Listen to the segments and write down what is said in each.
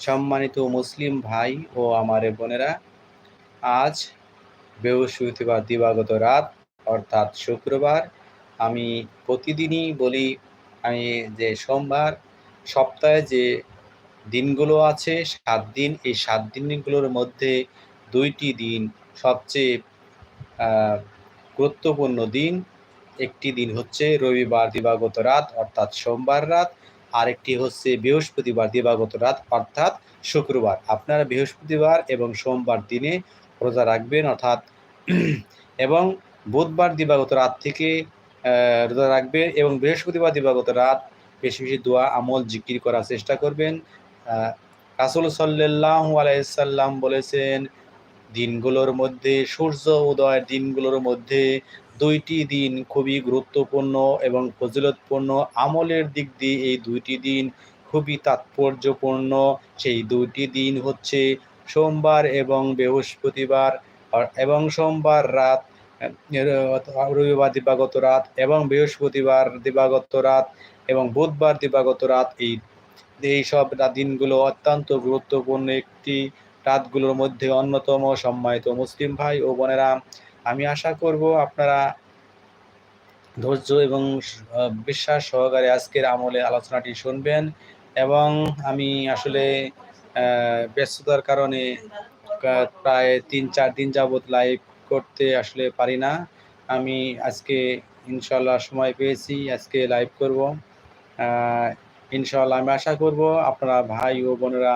সম্মানিত মুসলিম ভাই ও আমার বোনেরা, আজ বৃহস্পতিবার দিবাগত রাত, অর্থাৎ শুক্রবার, আমি প্রতিদিনই বলি, আমি যে সোমবার, সপ্তাহে যে দিনগুলো আছে, সাত দিন, এই সাত দিনগুলোর মধ্যে দুইটি দিন সবচেয়ে গুরুত্বপূর্ণ দিন। একটি দিন হচ্ছে রবিবার দিবাগত রাত, অর্থাৎ সোমবার রাত। আরেকটি হচ্ছে বৃহস্পতিবার দিবাগত রাত, অর্থাৎ শুক্রবার। আপনারা বৃহস্পতিবার এবং সোমবার দিনে রোজা রাখবেন, অর্থাৎ এবং বুধবার দিবাগত রাত থেকে রোজা রাখবেন এবং বৃহস্পতিবার দিবাগত রাত বেশি বেশি দোয়া, আমল, জিকির করার চেষ্টা করবেন। রাসুল সাল্লাহ আলাইসাল্লাম বলেছেন দিনগুলোর মধ্যে, সূর্য উদয়ের দিনগুলোর মধ্যে দুইটি দিন খুবই গুরুত্বপূর্ণ এবং ফজিলতপূর্ণ। আমলের দিক দিয়ে এই দুইটি দিন খুবই তাৎপর্যপূর্ণ। সেই দুইটি দিন হচ্ছে সোমবার এবং বৃহস্পতিবার এবং সোমবার রাত রবিবার দিবাগত রাত এবং বৃহস্পতিবার দিবাগত রাত এবং বুধবার দিবাগত রাত। এই এই সব দিনগুলো অত্যন্ত গুরুত্বপূর্ণ একটি রাতগুলোর মধ্যে অন্যতম সম্মানিত মুসলিম ভাই ও বোনেরা, আমি আশা করব আপনারা ধৈর্য এবং বিশ্বাস সহকারে আজকের আমলে আলোচনাটি শুনবেন এবং আমি আসলে ব্যস্ততার কারণে প্রায় তিন, চার দিন যাবৎ লাইভ করতে আসলে পারি না। আমি আজকে ইনশাল্লাহ সময় পেয়েছি, আজকে লাইভ করব। ইনশাল্লাহ আমি আশা করব আপনারা ভাই ও বোনেরা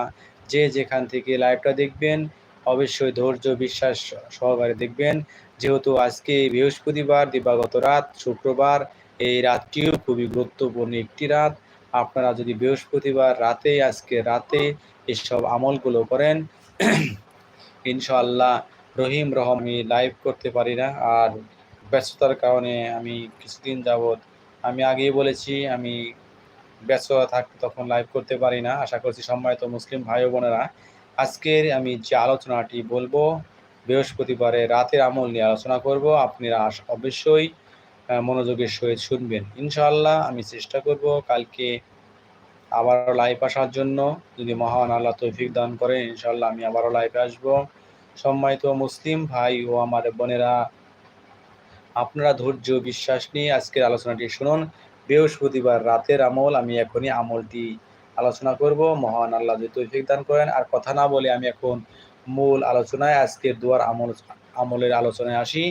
যে যেখান থেকে লাইভটা দেখবেন, অবশ্যই ধৈর্য, বিশ্বাস সহকারে দেখবেন। যেহেতু আজকে বৃহস্পতিবার, দিবাগত রাত, শুক্রবার, এই রাতটিও খুবই গুরুত্বপূর্ণ একটি রাত। আপনারা যদি বৃহস্পতিবার রাতে, আজকে রাতে এসব আমলগুলো করেন, ইনশাআল্লাহ রহিম রহমি লাইভ করতে পারি না। আর ব্যস্ততার কারণে আমি কিছুদিন যাবৎ, আমি আগেই বলেছি, আমি ব্যস্ততা থাকতে তখন লাইভ করতে পারি না। আশা করছি সম্মানিত মুসলিম ভাই বোনেরা, আজকের আমি যে আলোচনাটি বলব বৃহস্পতিবারে রাতের আমল নিয়ে আলোচনা করব। আপনারা অবশ্যই মনোযোগের সহিত শুনবেন। ইনশাআল্লাহ আমি চেষ্টা করব কালকে আবারও লাইভ আসার জন্য। যদি মহান আল্লাহ তৌফিক দান করেন, ইনশাআল্লাহ আমি আবারও লাইভে আসব। সম্মানিত মুসলিম ভাই ও আমার বোনেরা, আপনারা ধৈর্য, বিশ্বাস নিয়ে আজকের আলোচনাটি শুনুন। বৃহস্পতিবার রাতের আমল, আমি এখনই আমলটি আলোচনা করব। মহান আল্লাহ যদি তৌফিক দান করেন। আর কথা না বলে আমি এখন মূল আলোচনায়, আজকের দুয়ার আমল, আমলের আলোচনায় আসি।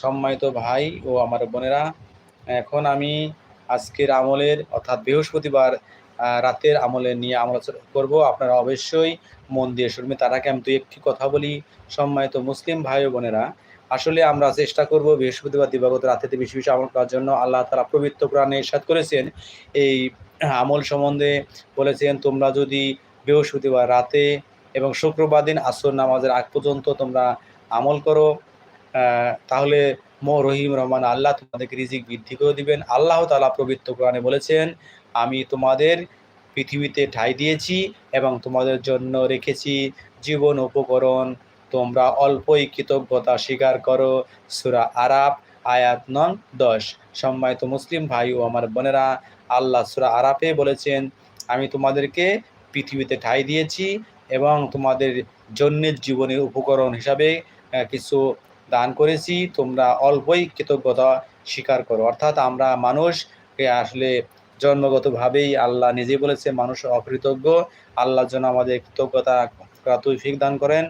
সম্মানিত ভাই ও আমার বোনেরা, এখন আমি আজকের আমলের, অর্থাৎ বৃহস্পতিবার রাতের আমলের নিয়ে আলোচনা করব। আপনারা অবশ্যই মন দিয়ে শুনবেন। তার আগে আমি দুই একটি কথা বলি। সম্মানিত মুসলিম ভাই ও বোনেরা আসলে আমরা চেষ্টা করব বৃহস্পতিবার দিবাগত রাতেতে বেশি বেশি আমল করার জন্য। আল্লাহ তারা পবিত্র কোরআনে ইরশাদ করেছেন। এই আমল সম্বন্ধে বলেছেন, তোমরা যদি বৃহস্পতিবার রাতে এবং শুক্রবার দিন আসর নামাজের আগ পর্যন্ত তোমরা আমল করো তাহলে মো রহিম রহমান আল্লাহ তোমাদেরকে রিজিক বৃদ্ধি করে দিবেন। আল্লাহ তালা পবিত্র কোরআনে বলেছেন, আমি তোমাদের পৃথিবীতে ঠাই দিয়েছি এবং তোমাদের জন্য রেখেছি জীবন উপকরণ তোমরা অল্পই কৃতজ্ঞতা স্বীকার করো। সুরা আরাপ আয়াত নং দশ। সম্মানিত মুসলিম ভাই ও আমার বোনেরা, আল্লাহ সুরা আরাপে বলেছেন, আমি তোমাদেরকে পৃথিবীতে ঠাই দিয়েছি এবং তোমাদের জন্যের জীবনের উপকরণ হিসাবে কিছু দান করেছি। তোমরা অল্পই কৃতজ্ঞতা স্বীকার করো। অর্থাৎ আমরা মানুষকে আসলে জন্মগতভাবেই আল্লাহ নিজে বলেছে, মানুষ অকৃতজ্ঞ। আল্লাহর জন্য আমাদের কৃতজ্ঞতা তৈফিক দান করেন।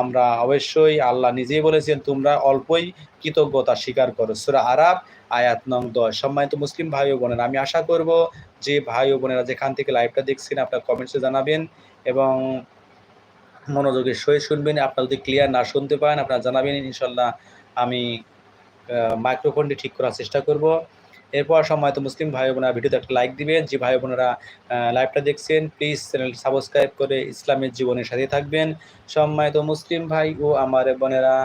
আমরা অবশ্যই আল্লাহ নিজেই বলেছেন, তোমরা অল্পই কৃতজ্ঞতা স্বীকার করো। সুরা আরাব আয়াত নং দশ। সম্মানিত মুসলিম ভাই ও বোনেরা, আমি আশা করব যে ভাই ও বোনেরা যেখান থেকে লাইভটা দেখছেন, আপনার কমেন্টসে জানাবেন এবং মনোযোগের সই শুনবেন। আপনারা যদি ক্লিয়ার না শুনতে পান আপনারা জানাবেন। ইনশাল্লাহ আমি মাইক্রোফোনটি ঠিক করার চেষ্টা করব। এরপর তো মুসলিম ভাই বোনেরা, ভিডিওতে একটা লাইক দিবেন। যে ভাই বোনেরা লাইভটা দেখছেন প্লিজ চ্যানেল সাবস্ক্রাইব করে ইসলামের জীবনের সাথে থাকবেন। সম্মানিত মুসলিম ভাই ও আমার বোনেরা,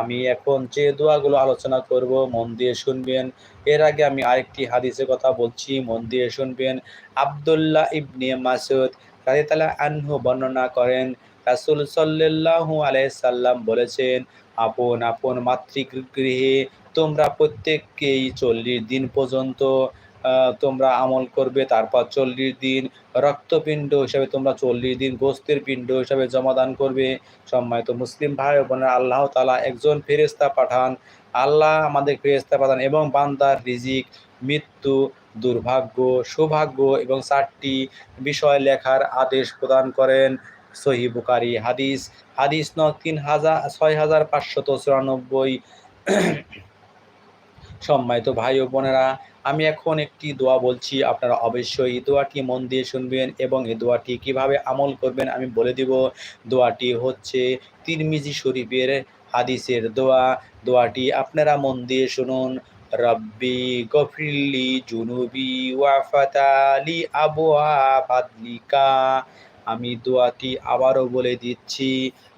আমি এখন যে দোয়াগুলো আলোচনা করব, মন দিয়ে শুনবেন। এর আগে আমি আরেকটি হাদিসের কথা বলছি, মন দিয়ে শুনবেন। আবদুল্লাহ ইবনে মাসুদ রাজি তালা আনহু বর্ণনা করেন, রাসুল সাল্লাহু আলাইসাল্লাম বলেছেন আপন আপন মাতৃগৃহে তোমরা প্রত্যেককেই চল্লিশ দিন পর্যন্ত তোমরা আমল করবে, তারপর চল্লিশ দিন রক্তপিণ্ড হিসাবে তোমরা চল্লিশ দিন গোস্তের পিণ্ড হিসাবে জমাদান করবে। সম্মানিত মুসলিম ভাই বোনেরা, আল্লাহ তালা একজন ফেরেস্তা পাঠান। আল্লাহ আমাদের ফেরেস্তা পাঠান এবং বান্দার রিজিক, মৃত্যু, দুর্ভাগ্য, সৌভাগ্য এবং চারটি বিষয় লেখার আদেশ প্রদান করেন। সহি বুকারি হাদিস হাদিস ন তিন হাজার, ছয় হাজার পাঁচশত চুরানব্বই। সম্মানিত ভাই ও বোনেরা, আমি এখন একটি দোয়া বলছি, আপনারা অবশ্যই দোয়াটি মন দিয়ে শুনবেন এবং এই দোয়াটি কীভাবে আমল করবেন আমি বলে দিব। দোয়াটি হচ্ছে তিরমিজি শরীফের হাদিসের দোয়া। দোয়াটি আপনারা মন দিয়ে শুনুন, রব্বি গফিরলি জুনুবি ওয়াফাতালি আবুয়া ফাদলিকা। আমি দোয়াটি আবারও বলে দিচ্ছি,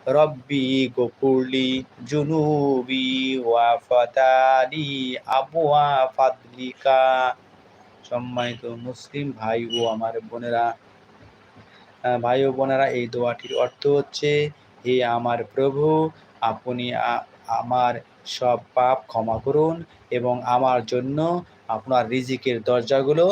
রব্বি গফুরলি জুনুবি ওয়াফাতালি আবুয়া ফাদলিকা। সম্মানিত মুসলিম ভাই ও আমার বোনেরা ভাই ও বোনেরা, এই দোয়াটির অর্থ হচ্ছে, হে আমার প্রভু, আপনি আমার সব পাপ ক্ষমা করুন এবং আমার জন্য আপনার রিজিকের দরজাগুলো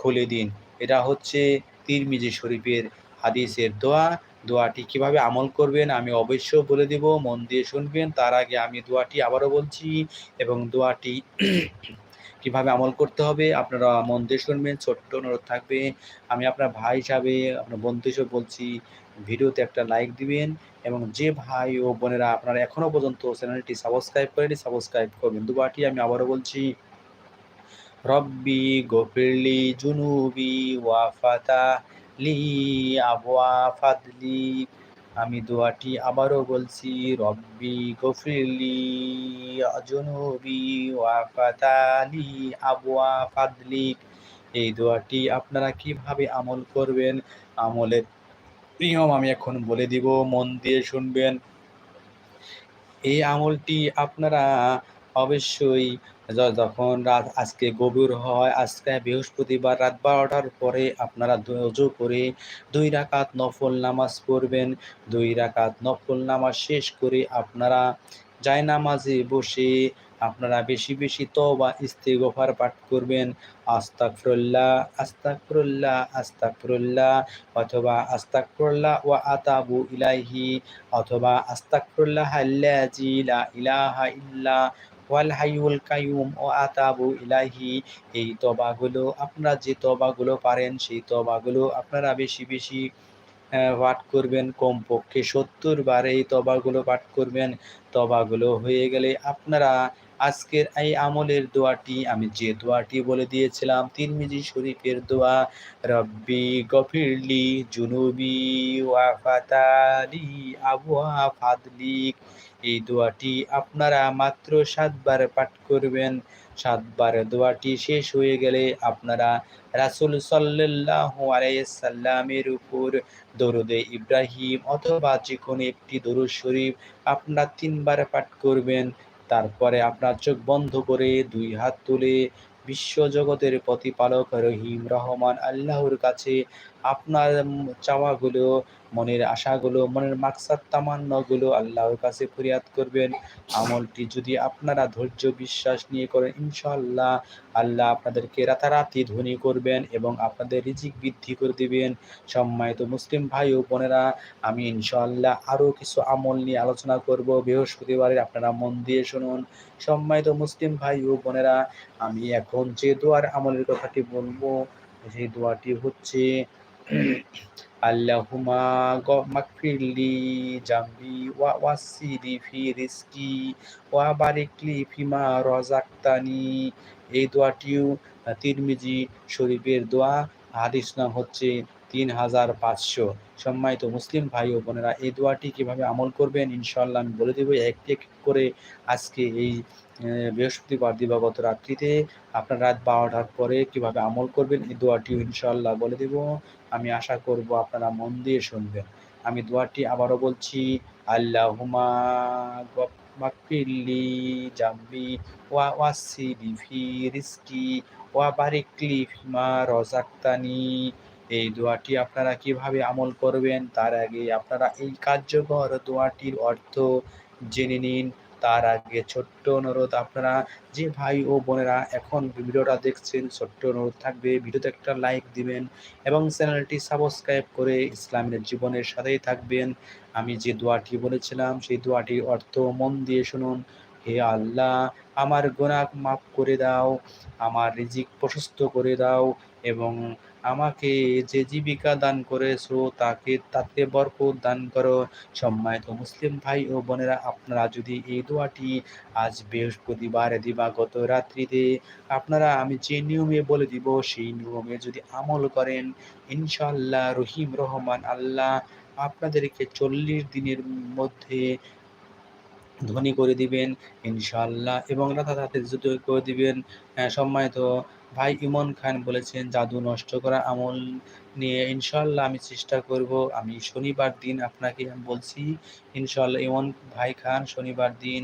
খুলে দিন। এটা হচ্ছে তিরমিজি শরীফের হাদিসের দোয়া, দোয়াটি কীভাবে আমল করবেন আমি অবশ্য বলে দিব, মন দিয়ে শুনবেন। তার আগে আমি দোয়াটি আবারও বলছি এবং দোয়াটি কীভাবে আমল করতে হবে আপনারা মন দিয়ে শুনবেন, ছোট্ট অনুরোধ থাকবে। আমি আপনার ভাই হিসাবে, আপনার বন্ধু হিসেবে বলছি, ভিডিওতে একটা লাইক দিবেন এবং যে ভাই ও বোনেরা আপনারা এখনও পর্যন্ত চ্যানেলটি সাবস্ক্রাইব করেনি, সাবস্ক্রাইব করবেন। দুবারটি আমি আবারও বলছি, রব্বি গফিরলি জুনুবি ওয়াফাতা লি আবওয়া ফাদলি, আমি দোয়াটি আবারও বলছি, রব্বি গফিরলি, জুনুবি ওয়াফাতালি আবওয়া ফাদলিক এই দোয়াটি আপনারা কীভাবে আমল করবেন? আমলের নিয়ম আমি এখন বলে দিব, মন দিয়ে শুনবেন। এই আমলটি আপনারা অবশ্যই যখন রাত আজকে গভীর হয়, আজকে বৃহস্পতিবার রাত বারোটার পরে আপনারা অজু করে দুই রাকাত নফল নামাজ পড়বেন। দুই রাকাত নফল নামাজ শেষ করে আপনারা জায়নামাজে বসে আপনারা বেশি বেশি তবা ইস্তেগফার পাঠ করবেন। আস্তাগফিরুল্লাহ আস্তাগফিরুল্লাহ আস্তাগফিরুল্লাহ অথবা আস্তাগফিরুল্লাহ ওয়া আতাবু ইলাইহি অথবা আস্তাগফিরুল্লাহ আল্লাযী লা ইলাহা ইল্লা ওয়াল হাইউল কাইয়ুম ও আতাবু ইলাহি এই তবাগুলো, আপনারা যে তবাগুলো পারেন, সেই তবাগুলো আপনারা বেশি বেশি পাঠ করবেন। কমপক্ষে সত্তর বার এই তবাগুলো পাঠ করবেন। তবাগুলো হয়ে গেলে আপনারা আজকের এই আমলের দোয়াটি আমি যে দোয়াটি বলে দিয়েছিলাম তিন তিরমিজি শরীফের দোয়া, রব্বি গফিরলি জুনুবি ওয়াফাতালি আবুয়া ফাদলিক এই দোয়াটি আপনারা মাত্র সাতবার পাঠ করবেন। সাতবার দোয়াটি শেষ হয়ে গেলে আপনারা রাসূল সাল্লাল্লাহু আলাইহি সাল্লামের উপর দরুদে ইব্রাহিম অথবা যে কোনো একটি দরুদ শরীফ আপনারা তিনবার পাঠ করবেন। তারপরে আপনার চোখ বন্ধ করে দুই হাত তুলে বিশ্ব জগতের প্রতিপালক রহিম রহমান আল্লাহর কাছে আপনার চাওয়াগুলো, মনের আশাগুলো, মনের মাকসাদ তামান্নাগুলো আল্লাহর কাছে ফরিয়াদ করবেন। আমলটি যদি আপনারা ধৈর্য বিশ্বাস নিয়ে করেন ইনশাল্লাহ আল্লাহ আপনাদেরকে রাতারাতি ধনী করবেন এবং আপনাদের রিজিক বৃদ্ধি করে দিবেন। সম্মানিত মুসলিম ভাই ও বোনেরা, আমি ইনশাল্লাহ আরও কিছু আমল নিয়ে আলোচনা করব। বৃহস্পতিবারের আপনারা মন দিয়ে শুনুন। সম্মানিত মুসলিম ভাই ও বোনেরা, আমি এখন যে দোয়ার আমলের কথাটি বলব, সেই দোয়াটি হচ্ছে আল্লাহুমা মাগফিরলি জাম্বি ওয়া ওয়াসিলি ফি রিজকি ওয়া বারিকলি ফিমা রাযাকতানি। এই দোয়াটিও তিরমিজি শরীফের দোয়া। হাদিস নাম হচ্ছে তিন হাজার পাঁচশো। সম্মানিত মুসলিম ভাই ও বোনেরা, এই দোয়াটি কীভাবে আমল করবেন? ইনশাআল্লাহ আমি বলে দেবো একটি এক করে আজকে এই বৃহস্পতিবার দিবাগত রাত্রিতে আপনার রাত বারোটার পরে কীভাবে আমল করবেন, এই দোয়াটিও ইনশাল্লাহ বলে দেব। আমি আশা করব আপনারা মন দিয়ে শুনবেন। আমি দোয়াটি আবারও বলছি আল্লাহুমা মাকফিরলি জাম্বি ওয়া ওয়াসিলি ফি রিজকি ওয়া বারিকলি ফিমা রাযাকতানি। এই দোয়াটি আপনারা কীভাবে আমল করবেন, তার আগে আপনারা এই কার্যকর দোয়াটির অর্থ জেনে নিন। তার আগে ছোট্ট অনুরোধ, আপনারা যে ভাই ও বোনেরা এখন ভিডিওটা দেখছেন, ছোট্ট অনুরোধ থাকবে, ভিডিওতে একটা লাইক দিবেন এবং চ্যানেলটি সাবস্ক্রাইব করে ইসলামের জীবনের সাথেই থাকবেন। আমি যে দোয়াটি বলেছিলাম, সেই দোয়াটির অর্থ মন দিয়ে শুনুন। হে আল্লাহ, আমার গোনাক মাফ করে দাও, আমার রিজিক প্রশস্ত করে দাও এবং আমাকে যে জীবিকা দান করেছ, তাকে, তাতে বরকত দান করো। সম্মানিত মুসলিম ভাই ও বোনেরা, আপনারা যদি এই দোয়াটি আজ বৃহস্পতিবার দিবাগত রাত্রিতে আপনারা আমি যে নিয়মে বলে দিব, সেই নিয়মে যদি আমল করেন ইনশাল্লাহ রহিম রহমান আল্লাহ আপনাদেরকে চল্লিশ দিনের মধ্যে ধনী করে দিবেন ইনশাল্লাহ এবং রাতারাতি যুদ্ধ করে দিবেন। সম্মানিত ভাই ইমন খান বলেছেন, জাদু নষ্ট করা আমল নিয়ে ইনশাল্লাহ আমি চেষ্টা করব। আমি শনিবার দিন আপনাকে আমি বলছি ইনশাল্লাহ ইমন ভাই খান শনিবার দিন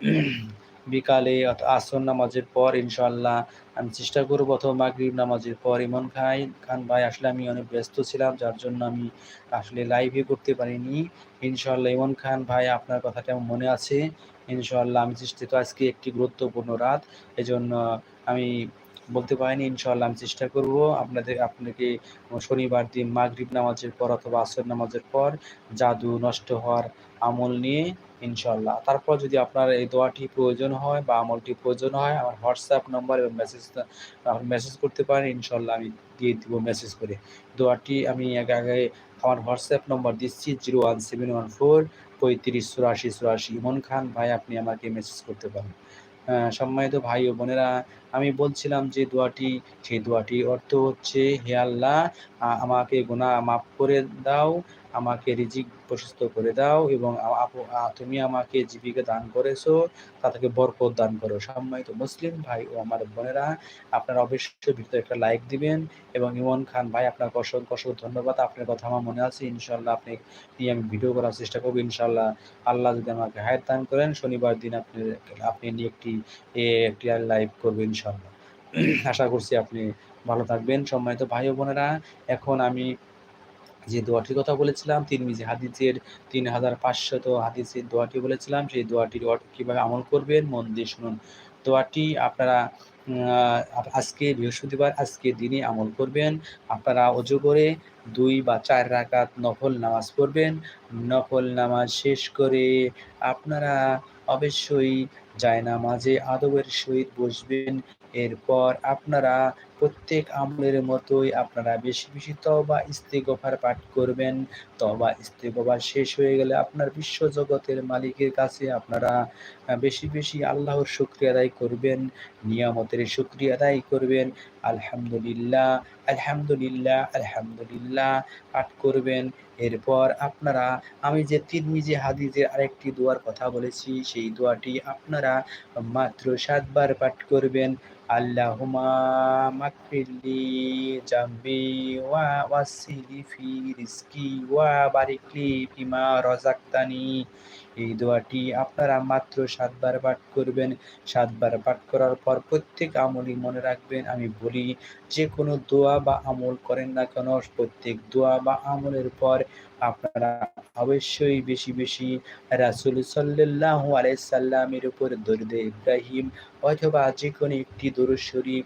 বিকালে আসর নামাজের পর ইনশাল্লাহ আমি চেষ্টা করব অথবা মাগরিব নামাজের পর ইমন খাই, খান ভাই, আসলে আমি অনেক ব্যস্ত ছিলাম, যার জন্য আমি আসলে লাইভে করতে পারিনি। ইনশাল্লাহ ইমন খান ভাই, আপনার কথাটা মনে আছে। ইনশাল্লাহ আমি চেষ্টা আজকে একটি গুরুত্বপূর্ণ রাত। এজন্য আমি বলতে পারিনি ইনশাল্লাহ আমি চেষ্টা করব আপনাদের, আপনাকে শনিবার দিন মাগরিব নামাজের পর অথবা আসর নামাজের পর জাদু নষ্ট হওয়ার আমল নিয়ে ইনশাল্লাহ তারপর যদি আপনার এই দোয়াটি প্রয়োজন হয় বা আমলটি প্রয়োজন হয়, আমার হোয়াটসঅ্যাপ নম্বর এবং মেসেজ মেসেজ করতে পারেন ইনশাল্লাহ আমি দিয়ে দিব মেসেজ করে। দোয়াটি আমি আগে আগে আমার হোয়াটসঅ্যাপ নম্বর দিচ্ছি, zero one seven one four পঁয়ত্রিশ চুরাশি চুরাশি। ইমন খান, ভাই, আপনি আমাকে মেসেজ করতে পারেন। সম্মানিত ভাই ও বোনেরা, আমি বলছিলাম যে দোয়াটি, সেই দোয়াটি অর্থ হচ্ছে, হে আল্লাহ আমাকে গোনা মাফ করে দাও আমাকে রিজিক প্রশস্ত করে দাও এবং তুমি আমাকে জীবিকা দান করেছ, তা থেকে বরকত দান করো। সম্মানিত মুসলিম ভাই ও আমার বোনেরা, আপনারা অবশ্যই ভিতরে একটা লাইক দিবেন এবং ইমন খান ভাই, আপনাকে অসংখ্য অসংখ্য ধন্যবাদ। আপনার কথা আমার মনে আছে ইনশাল্লাহ আপনি নিয়ে আমি ভিডিও করার চেষ্টা করব ইনশাল্লাহ আল্লাহ যদি আমাকে হায়াত দান করেন, শনিবার দিন আপনি আপনি নিয়ে একটি একটি লাইভ করবেন ইনশাল্লাহ আশা করছি আপনি ভালো থাকবেন। সম্মানিত ভাই ও বোনেরা, এখন আমি যে দোয়াটির কথা বলেছিলাম, তিন মিজি হাদিসের তিন হাজার পাঁচশত হাদিসের দোয়াটি বলেছিলাম, সেই দোয়াটির কীভাবে আমল করবেন, মন দিয়ে শুনুন। দোয়াটি আপনারা আজকে বৃহস্পতিবার, আজকে দিনে আমল করবেন। আপনারা অজু করে দুই বা চার রাকাত নফল নামাজ পড়বেন। নফল নামাজ শেষ করে আপনারা অবশ্যই যায় নামাজে আদবের সহিত বসবেন। এরপর আপনারা প্রত্যেক আমলের মতোই আপনারা বেশি বেশি তবা ইস্তেগফার পাঠ করবেন। তবা ইস্তেগফার শেষ হয়ে গেলে আপনার বিশ্ব জগতের মালিকের কাছে আপনারা বেশি বেশি আল্লাহর শুক্রিয়া আদায় করবেন, নিয়ামতের শুক্রিয়া আদায় করবেন। আলহামদুলিল্লাহ আলহামদুলিল্লাহ আলহামদুলিল্লাহ পাঠ করবেন। এরপর আপনারা, আমি যে তিরমিজি হাদিজের আরেকটি দোয়ার কথা বলেছি, সেই দোয়াটি আপনারা মাত্র সাতবার পাঠ করবেন। আল্লাহুমা মাকফিরলি জাম্বি ওয়া ওয়াসিলি ফি রিজকি ওয়া বারিকলি ফিমা রাযাকতানি এই দোয়াটি আপনারা মাত্র সাতবার পাঠ করবেন। সাতবার পাঠ করার পর প্রত্যেক আমলই মনে রাখবেন, আমি বলি, যে কোনো দোয়া বা আমল করেন না কেন, প্রত্যেক দোয়া বা আমলের পর আপনারা অবশ্যই বেশি বেশি রাসুল সাল্লাহ আলাইসাল্লামের উপর দরুদে ইব্রাহিম অথবা যে কোনো একটি দরুদ শরীফ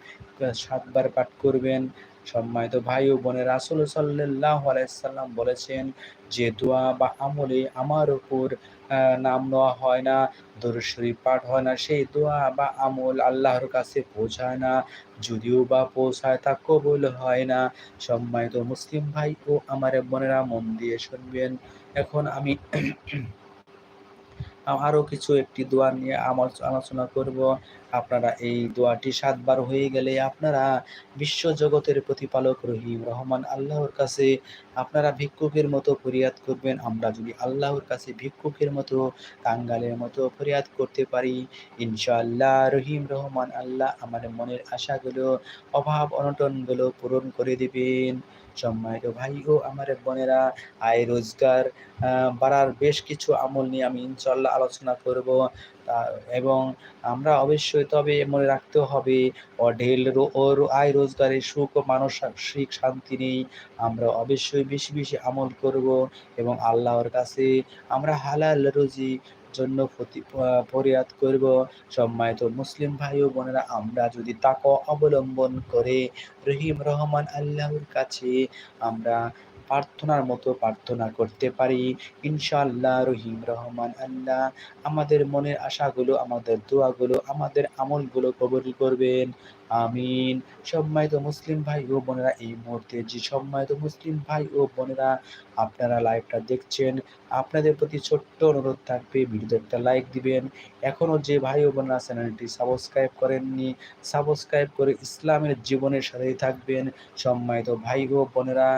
সাতবার পাঠ করবেন। সম্মানিত ভাই ও বোনের রাসুল সাল্লাহ আলাইসাল্লাম বলেছেন যে দোয়া বা আমলে আমার উপর নাম নেওয়া হয় না, দরুদ পাঠ হয় না, সেই দোয়া বা আমল আল্লাহর কাছে পৌঁছায় না, যদিও বা পৌঁছায় তা কবুল হয় না। সম্মানিত মুসলিম ভাই ও আমার বোনেরা, মন দিয়ে শুনবেন। এখন আমি আরও কিছু একটি দোয়া নিয়ে আমার আলোচনা করব। আপনারা এই দোয়াটি সাতবার হয়ে গেলে আপনারা বিশ্ব জগতের প্রতিপালক রহিম রহমান আল্লাহর কাছে আপনারা ভিক্ষুকের মতো ফরিয়াদ করবেন। আমরা যদি আল্লাহর কাছে ভিক্ষুকের মতো কাঙ্গালের মতো ফরিয়াদ করতে পারি, ইনশাআল্লাহ রহিম রহমান আল্লাহ আমার মনের আশাগুলো, অভাব অনটনগুলো পূরণ করে দিবেন। সম্মানিত ভাই ও আমার বোনেরা, আয় রোজগার বাড়ার বেশ কিছু আমল নিয়ে আমি ইনশাল্লাহ আলোচনা করব। এবং আমরা অবশ্যই তবে মনে রাখতে হবে, অঢেল আয় রোজগারের সুখ ও মানসিক শান্তি নেই। আমরা অবশ্যই বেশি বেশি আমল করব এবং আল্লাহর কাছে আমরা হালাল রুজি জন্য ফরিয়াদ করব। সম্মানিত মুসলিম ভাই ও বোনেরা, আমরা যদি তাকে অবলম্বন করে রহিম রহমান আল্লাহর কাছে আমরা প্রার্থনার মতো প্রার্থনা করতে পারি, ইনশাআল্লাহ রহিম রহমান আল্লাহ আমাদের মনের আশাগুলো, আমাদের দোয়াগুলো, আমাদের আমলগুলো কবুল করবেন। আমিন। সম্মানিত মুসলিম ভাই ও বোনেরা, এই মুহূর্তে যে সম্মানিত মুসলিম ভাই ও বোনেরা আপনারা লাইভটা দেখছেন, আপনাদের প্রতি ছোট্ট অনুরোধ থাকবে, ভিডিওতে একটা লাইক দিবেন। এখনও যে ভাই ও বোনেরা চ্যানেলটি সাবস্ক্রাইব করেননি সাবস্ক্রাইব করে ইসলামের জীবনের সাথেই থাকবেন। সম্মানিত ভাই ও বোনেরা,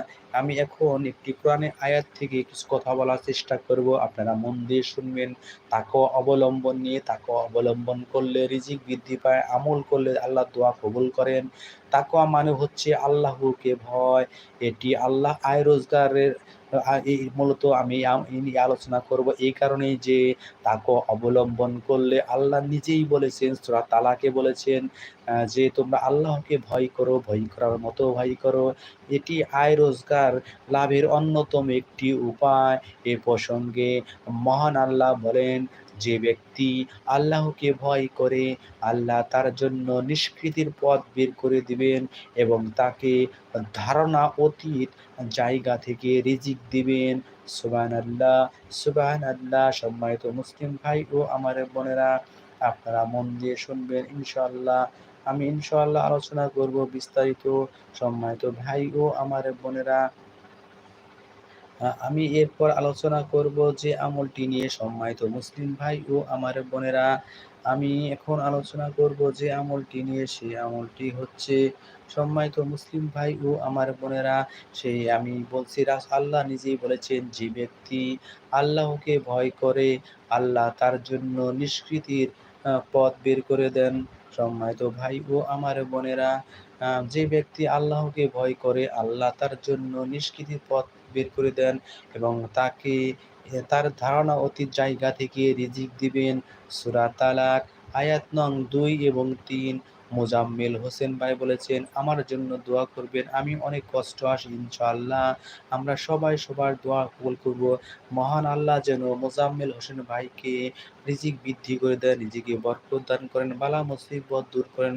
আমি এখন একটি কোরআনের আয়াত থেকে কিছু কথা বলার চেষ্টা করব। আপনারা মন দিয়ে শুনবেন তাকে অবলম্বন নিয়ে তাকে অবলম্বন করলে রিজিক বৃদ্ধি পায়, আমল করলে আল্লাহ দোয়া কবুল করেন। তাকওয়া মানে হচ্ছে আল্লাহকে ভয়। এটি আল্লাহ আয় রোজগারের মূলত আমি আলোচনা করব এই কারণেই যে তাকে অবলম্বন করলে আল্লাহ নিজেই বলেছেন, সুরা তালাকে বলেছেন যে তোমরা আল্লাহকে ভয় করো, ভয় করার মতো ভয় করো। এটি আয় রোজগার লাভের অন্যতম একটি উপায়। এ প্রসঙ্গে মহান আল্লাহ বলেন যে ব্যক্তি আল্লাহকে ভয় করে, আল্লাহ তার জন্য নিষ্কৃতির পথ বের করে দিবেন এবং তাকে ধারণা অতীত জায়গা থেকে রিজিক দিবেন। সুবান আল্লাহ সুবান আল্লাহ সম্মানিত মুসলিম ভাই ও আমার বোনেরা, আপনারা মন দিয়ে শুনবেন ইনশাল্লাহ আমি ইনশাল্লাহ আলোচনা করব বিস্তারিত, সম্মানিত ভাই ও আমার বোনেরা। আমি এরপর আলোচনা করব যে আমলটি নিয়ে সম্মানিত মুসলিম ভাই ও আমার বোনেরা। আমি এখন আলোচনা করব যে আমলটি নিয়ে, সেই আমলটি হচ্ছে সম্মানিত মুসলিম ভাই ও আমার বোনেরা। সেই আমি বলছি, রাস আল্লাহ নিজেই বলেছেন, যে ব্যক্তি আল্লাহকে ভয় করে, আল্লাহ তার জন্য নিষ্কৃতির পথ বের করে দেন। সম্মানিত ভাই ও আমার বোনেরা যে ব্যক্তি আল্লাহকে ভয় করে, আল্লাহ তার জন্য নিষ্কৃতির পথ বের করে দেন এবং তাকে, তার ধারণা অতীত জায়গা থেকে রিজিক দিবেন। সুরা তালাক, আয়াত নং দুই এবং তিন। মোজাম্মেল হোসেন ভাই বলেছেন, আমার জন্য দোয়া করবেন, আমি অনেক কষ্ট আসি, ইনশাআল্লাহ। আমরা সবাই সবার দোয়া কবুল করব। মহান আল্লাহ যেন মোজাম্মেল হোসেন ভাইকে রিজিক বৃদ্ধি করে দেন রিজিকে বরকত দান করেন, বালা মুসিবত দূর করেন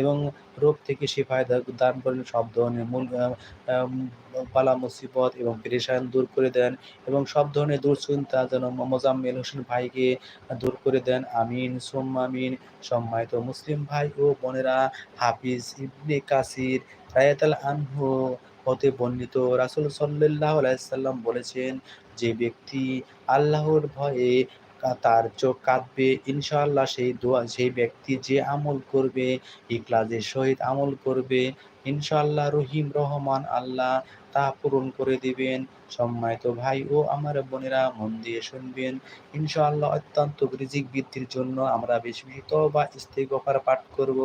এবং রোগ থেকে সেফায় দান করেন, সব ধরনের মূল বালা মুসিবত এবং পেরেশান দূর করে দেন এবং সব ধরনের দুশ্চিন্তা যেন মোজাম্মেল হোসেন ভাইকে দূর করে দেন। আমিন সোম আমিন। সম্মানিত মুসলিম ভাই ও বোনেরা, হাফিজ ইবনে কাসির রায়াতাল আনহু হতে বর্ণিত রাসূল সাল্লাল্লাহু আলাইহি সাল্লাম বলেছেন, যে ব্যক্তি আল্লাহর ভয়ে তার চোখ কাঁদবে। ইনশাআল্লাহ সেই দোয়া, সেই ব্যক্তি যে আমল করবে, ইখলাসের সহিত আমল করবে, ইনশাআল্লাহ রহিম রহমান আল্লাহ তা পূরণ করে দিবেন। সম্মানিত ভাই ও আমার বোনেরা, মন দিয়ে শুনবেন। ইনশাআল্লাহ অত্যন্ত রিজিক বৃদ্ধির জন্য আমরা বেশি বেশি তওবা, ইস্তেগফার পাঠ করব।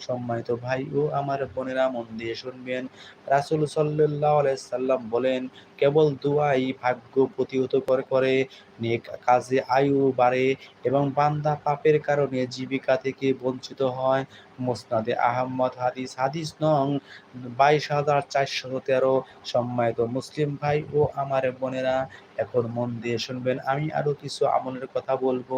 সম্মানিত ভাই ও আমার বোনেরা, মন দিয়ে শুনবেন। রাসূল সাল্লাল্লাহু আলাইহি সাল্লাম বলেন, কেবল দুআই ভাগ্য প্রতিহত করে নেক কাজে আয়ু বাড়ে এবং বান্দা পাপের কারণে জীবিকা থেকে বঞ্চিত হয়। মুসনাদে আহম্মদ হাদিস হাদিস নং বাইশ হাজার চারশো তেরো সম্মানিত মুসলিম ভাই ও আমার বোনেরা এখন মন দিয়ে শুনবেন। আমি আরও কিছু আমলের কথা বলব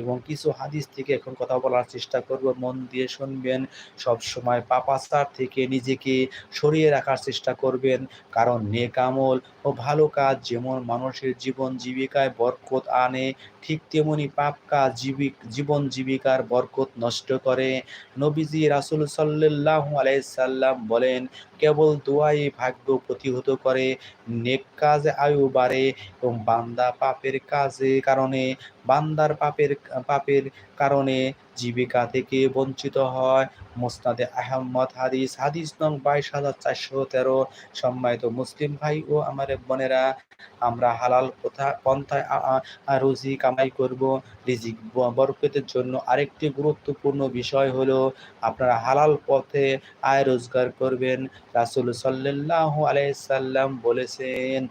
এবং কিছু হাদিস থেকে এখন কথা বলার চেষ্টা করব। মন দিয়ে শুনবেন। সব সময় পাপাচার থেকে নিজেকে সরিয়ে রাখার চেষ্টা করবেন। কারণ নেক আমল ও ভালো কাজ যেমন মানুষের জীবন জীবিকায় বরকত আনে, ঠিক তেমনি পাপ কাজ জীবিক জীবন জীবিকার বরকত নষ্ট করে। নবীজি রাসুল সাল্লাল্লাহু আলাইহি সাল্লাম বলেন, কেবল দোয়াই ভাগ্য প্রতিহত করে, নেক কাজ আয়ু বাড়ে এবং বান্দা পাপের কাজে কারণে, বান্দার পাপের পাপের কারণে জীবিকা থেকে বঞ্চিত হয়। মোস্তাদে আহমদ হাদিস হাদিস নং বাইশ হাজার চারশো তেরো। সম্মানিত মুসলিম ভাই ও আমার বোনেরা, আমরা হালাল পথা পন্থায় রুজি কামাই করব। রিজিক ব- বরকতের জন্য আরেকটি গুরুত্বপূর্ণ বিষয় হলো, আপনারা হালাল পথে আয় রোজগার করবেন। রাসূল সাল্লাল্লাহু আলাইসাল্লাম বলেছেন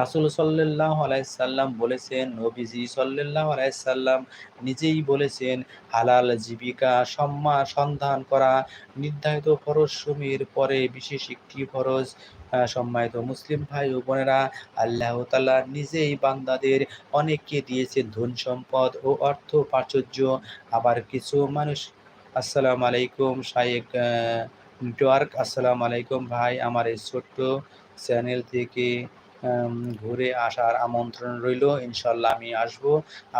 রাসূল সাল্লাল্লাহু আলাইসাল্লাম বলেছেন, নবীজি সাল্লাল্লাহু আলাইসাল্লাম নিজেই বলেছেন, হালাল জীবিকা সম্মান সন্ধান করা নির্ধারিত ফরজ সমূহের পরে বিশেষ একটি ফরজ সম্মানিত মুসলিম ভাই ও বোনেরা, আল্লাহ তাআলা নিজেই বান্দাদের অনেককে দিয়েছেন ধন সম্পদ ও অর্থ প্রাচুর্য। আবার কিছু মানুষ, আসসালামু আলাইকুম শায়েক নেটওয়ার্ক আসসালামু আলাইকুম ভাই, আমার এই ছোট্ট চ্যানেল থেকে ঘুরে আসার আমন্ত্রণ রইল। ইনশাল্লাহ আমি আসব।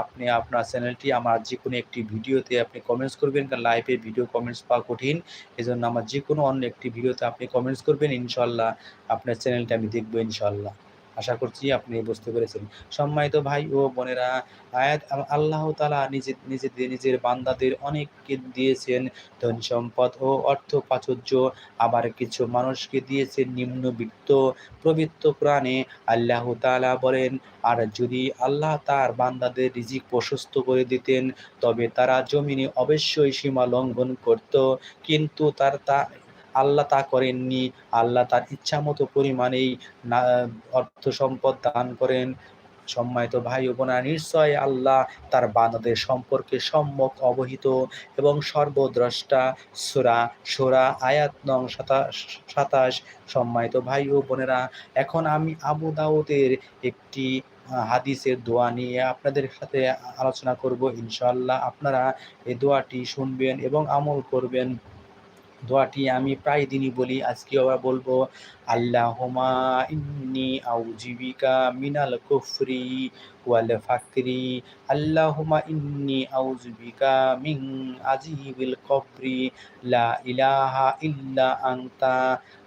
আপনি আপনার চ্যানেলটি, আমার যে কোনো একটি ভিডিওতে আপনি কমেন্টস করবেন, কারণ লাইভে ভিডিও কমেন্টস পাওয়া কঠিন। এজন্য আমার যে কোনো অন্য একটি ভিডিওতে আপনি কমেন্টস করবেন। ইনশাল্লাহ আপনার চ্যানেলটা আমি দেখব ইনশাল্লাহ আশা করছি আপনি বুঝতে পেরেছেন। সম্মানিত ভাই ও বোনেরা, আয়াত আল্লাহ তালা নিজের নিজেদের নিজের বান্দাদের অনেককে দিয়েছেন ধন সম্পদ ও অর্থ প্রাচুর্য। আবার কিছু মানুষকে দিয়েছেন নিম্নবিত্ত পবিত্র কোরআনে আল্লাহ তাআলা বলেন, আর যদি আল্লাহ তার বান্দাদের রিজিক প্রশস্ত করে দিতেন, তবে তারা জমিনে অবশ্যই সীমা লঙ্ঘন করত। কিন্তু তার তা আল্লাহ তা করেননি, আল্লাহ তার ইচ্ছা মতো পরিমাণেই অর্থ সম্পদ দান করেন। সম্মানিত ভাই ও বোনা নিশ্চয় আল্লাহ তার বান্দাদের সম্পর্কে সম্যক অবহিত এবং সর্বদ্রষ্টা। সুরা সুরা আয়াত নং সাতাশ। সম্মানিত ভাই ও বোনেরা, এখন আমি আবু দাউদের একটি হাদিসের দোয়া নিয়ে আপনাদের সাথে আলোচনা করব ইনশাআল্লাহ। আপনারা এই দোয়াটি শুনবেন এবং আমল করবেন। দোয়াটি আমি প্রায় দিনই বলি আজকে আবার বলব আল্লাহমা ইন্নি আউজিবিকা মিনাল কুফরি ওয়াল ফাকরি আল্লাহমা ইন্নি আউজিবিকা মিং আজিবিল কবরি, লা ইলাহা ইল্লা আংতা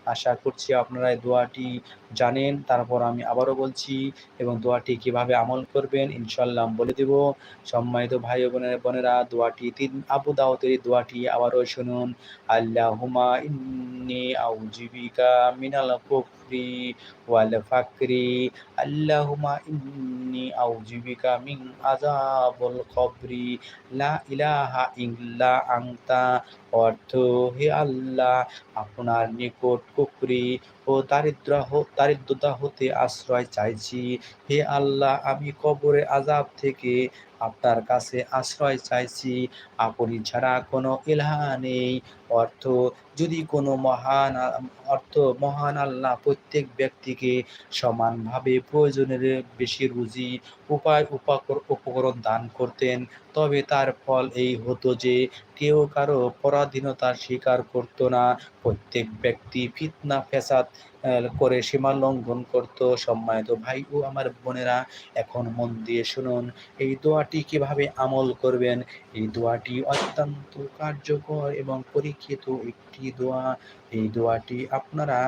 আশা করছি আপনারা দোয়াটি জানেন, তারপর আমি আবারও বলছি এবং দোয়াটি কীভাবে আমল করবেন ইনশাল্লাহ বলে দেব। সম্মানিত ভাই বোনের বোনেরা, দোয়াটি তিন আবু এই দোয়াটি আবারও শুনুন। আল্লাহুমা ইন্নি আউজিবিকা মিনাল কুফরি ওয়াল ফাকরি। আল্লাহুমা ইন্নি আউজিবিকা মিন আযাবুল কবরি। লা ইলাহা ইল্লা আনতা। অর্থ হে আল্লাহ, আপনার নিকট কুফরি ও দারিদ্র হ- দারিদ্রতা হতে আশ্রয় চাইছি। হে আল্লাহ, আমি কবরে আজাব থেকে আপনার কাছে আশ্রয় চাইছি। আপনি ছাড়া কোনো ইলাহা নেই। অর্থ, যদি কোনো মহান অর্থ মহান আল্লাহ প্রত্যেক ব্যক্তিকে সমানভাবে প্রয়োজনের বেশি রুজি, উপায়, উপাকর, উপকরণ দান করতেন তবে তার ফল এই হতো যে কেউ কারও পরাধীনতার স্বীকার করতো না। প্রত্যেক ব্যক্তি ফিতনা ফ্যাসাদ আহ, করে সীমা লঙ্ঘন করত। সম্মানিত ভাই ও আমার বোনেরা এখন মন দিয়ে শুনুন এই দোয়াটি কীভাবে আমল করবেন? এই দোয়াটি অত্যন্ত কার্যকর এবং পরীক্ষিত একটি দোয়া। এই দোয়াটি আপনারা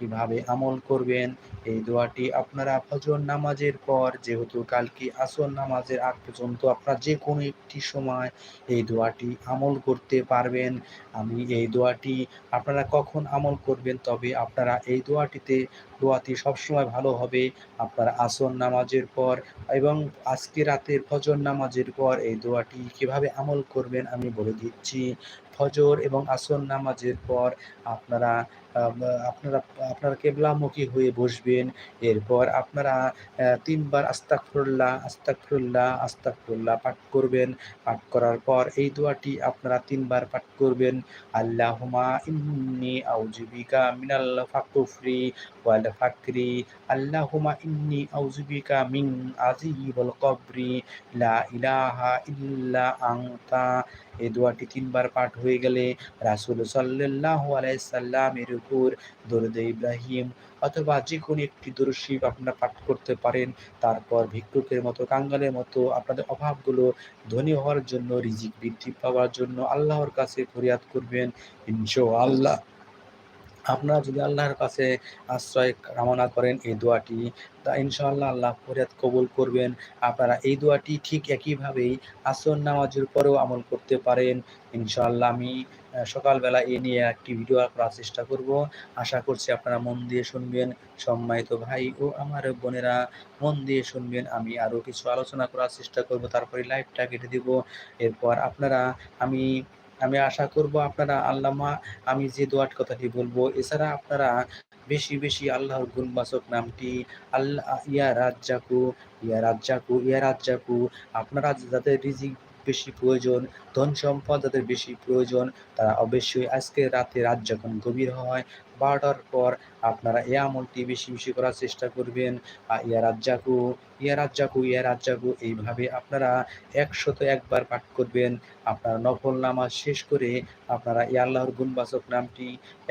কীভাবে আমল করবেন? এই দোয়াটি আপনারা ফজর নামাজের পর, যেহেতু কালকে আসর নামাজের আগ পর্যন্ত আপনারা যে কোনো একটি সময় এই দোয়াটি আমল করতে পারবেন। আমি এই দোয়াটি আপনারা কখন আমল করবেন? তবে আপনারা এই দোয়াটিতে দোয়াটি সবসময় ভালো হবে। আপনারা আসর নামাজের পর এবং আজকে রাতের ফজর নামাজের পর এই দোয়াটি কীভাবে আমল করবেন আমি বলে দিচ্ছি। ফজর এবং আসর নামাজের পর আপনারা আপনারা আপনারা কেবলামুখী হয়ে বসবেন। এরপর আপনারা তিনবার আস্তাকফিরুল্লাহ আস্তাকফিরুল্লাহ আস্তাকফিরুল্লাহ পাঠ করবেন। পাঠ করার পর এই দোয়াটি আপনারা তিনবার পাঠ করবেন। আল্লাহুমা ইন্নি আউযুবিকা মিনাল ফাকুফরি ওয়াল ফাকরি আল্লাহুমা ইন্নি আউযুবিকা মিন আযীবিল কবরি লা ইলাহা ইল্লা আনতা এই দোয়াটি তিনবার পাঠ হয়ে গেলে রাসূল সাল্লাল্লাহু আলাইহি সাল্লামের উপর দরুদ ইব্রাহিম অথবা যে কোনো একটি দরুদ আপনারা পাঠ করতে পারেন। তারপর ভিক্ষুকের মতো, কাঙ্গালের মতো আপনাদের অভাবগুলো ধনী হওয়ার জন্য, রিজিক বৃদ্ধি পাওয়ার জন্য আল্লাহর কাছে ফরিয়াদ করবেন, ইনশাআল্লাহ। আপনারা যদি আল্লাহর কাছে আশ্রয় কামনা করেন এই দোয়াটি, তা ইনশাআল্লাহ আল্লাহ ফরিয়াদ কবুল করবেন। আপনারা এই দোয়াটি ঠিক একইভাবেই আসর নামাজের পরেও আমল করতে পারেন। ইনশাআল্লাহ আমি সকালবেলা এ নিয়ে একটি ভিডিও করার চেষ্টা করব। আশা করছি আপনারা মন দিয়ে শুনবেন। সম্মানিত ভাই ও আমার বোনেরা, মন দিয়ে শুনবেন। আমি আরও কিছু আলোচনা করার চেষ্টা করব। তারপরে লাইভটা কেটে দিব। এরপর আপনারা, আমি আমি আশা করব আপনারা আল্লামা, আমি যে দোয়ার কথাটি বলব, এছাড়া আপনারা বেশি বেশি আল্লাহর গুণবাচক নামটি আল্লাহ ইয়া রাজ্জাকু ইয়া রাজ্জাকু ইয়া রাজ্জাকু, আপনারা যাদের রিজিক বেশি প্রয়োজন ধন সম্পদ যাদের বেশি প্রয়োজন, তারা অবশ্যই আজকে রাতে রাত যখন গভীর হয়। বারোটার পর আপনারা এ আমলটি বেশি বেশি করার চেষ্টা করবেন। ইয়া রাজ্জাকু ইয়া রাজ্জাকু ইয়া রাজ্জাকু, এইভাবে আপনারা একশত একবার পাঠ করবেন। আপনারা নফল নামাজ শেষ করে আপনারা ইয়া আল্লাহর গুণবাচক নামটি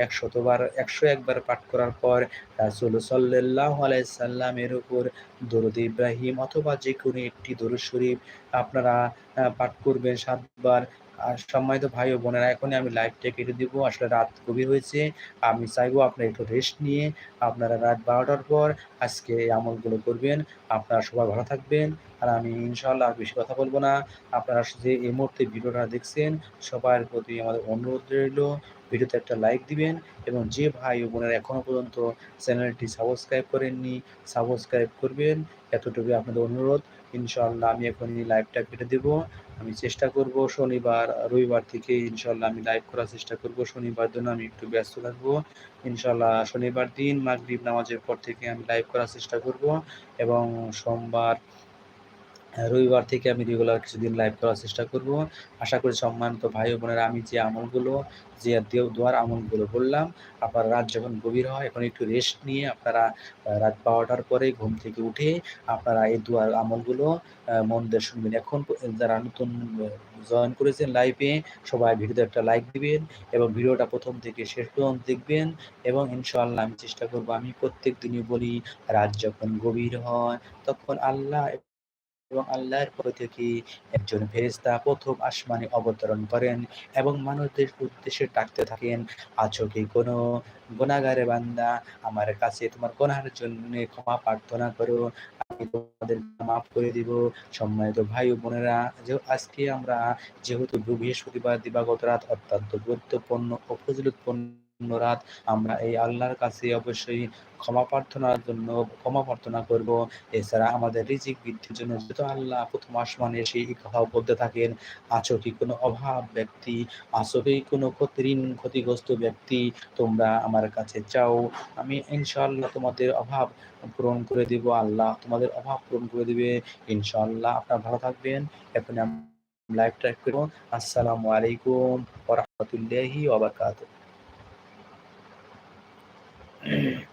একশতবার একশো একবার পাঠ করার পর রাসুল সাল্লাহ আলাইসাল্লামের উপর দরুদ ইব্রাহিম অথবা যে কোনো একটি দরুদ শরীফ আপনারা পাঠ করবেন সাতবার। আর সম্মানিত ভাই ও বোনেরা, এখনই আমি লাইভটা কেটে দিব। আসলে রাত গভীর হয়েছে, আমি চাইব আপনারা একটু রেস্ট নিয়ে আপনারা রাত বারোটার পর আজকে এই আমলগুলো করবেন। আপনারা সবাই ভালো থাকবেন, আর আমি ইনশাল্লাহ বেশি কথা বলব না। আপনারা যে এই মুহূর্তে ভিডিওটা দেখছেন, সবার প্রতি আমাদের অনুরোধ রইল, ভিডিওতে একটা লাইক দিবেন এবং যে ভাই ও বোনেরা এখনও পর্যন্ত চ্যানেলটি সাবস্ক্রাইব করেননি সাবস্ক্রাইব করবেন। এতটুকু আপনাদের অনুরোধ। ইনশাল্লাহ আমি এখনই লাইভটা কেটে দেব। আমি চেষ্টা করব শনিবার, রবিবার থেকে ইনশাল্লাহ আমি লাইভ করার চেষ্টা করব। শনিবার দিন আমি একটু ব্যস্ত থাকব। ইনশাল্লাহ শনিবার দিন মাগরিব নামাজের পর থেকে আমি লাইভ করার চেষ্টা করব এবং সোমবার রবিবার থেকে আমি রেগুলার কিছুদিন লাইভ করার চেষ্টা করব। আশা করি সম্মানিত ভাই বোনেরা, আমি যে আমলগুলো, যে দেও, দোয়ার আমলগুলো বললাম, আপনার রাত যখন গভীর হয়, এখন একটু রেস্ট নিয়ে আপনারা রাত বারোটার পরে ঘুম থেকে উঠে আপনারা এই দোয়ার আমলগুলো মন দিয়ে শুনবেন। এখন যারা নতুন জয়েন করেছেন লাইভে সবাই ভিডিওতে একটা লাইক দিবেন এবং ভিডিওটা প্রথম থেকে শেষ পর্যন্ত দেখবেন এবং ইনশাআল্লাহ আমি চেষ্টা করব, আমি প্রত্যেক দিনই বলি, রাত যখন গভীর হয়, তখন আল্লাহ এবং আল্লাহর পক্ষ থেকে একজন ফেরেস্তা প্রথম আসমানে অবতরণ করেন এবং মানুষদের উদ্দেশ্যে ডাকতে থাকেন আছো কি কোনো গুণাগারে বান্দা আমার কাছে তোমার গোনার জন্য ক্ষমা প্রার্থনা করো? আমি তোমাদের মাফ করে দিব। সম্মানিত ভাই ও বোনেরা, যে আজকে আমরা যেহেতু বৃহস্পতিবার দিবাগত রাত অত্যন্ত গুরুত্বপূর্ণ ও ফজিলতপূর্ণ রাত আমরা এই আল্লাহর কাছে অবশ্যই ক্ষমা প্রার্থনার জন্য ক্ষমা প্রার্থনা করব। এছাড়া আমাদের রিজিক বৃদ্ধির জন্য যেহেতু আল্লাহ প্রথম আসমানে সেই কথা বলতে থাকেন, আছো কি কোনো অভাব ব্যক্তি? আছো কি কোনো ঋণ ক্ষতিগ্রস্ত ব্যক্তি? তোমরা আমার কাছে চাও, আমি ইনশাআল্লাহ তোমাদের অভাব পূরণ করে দিব। আল্লাহ তোমাদের অভাব পূরণ করে দিবে। ইনশাআল্লাহ আপনারা ভালো থাকবেন। এখন লাইভ ট্র্যাক করব। আসসালামু আলাইকুম ওরহমতুল্লাহি ওবরকাতুহ Eh,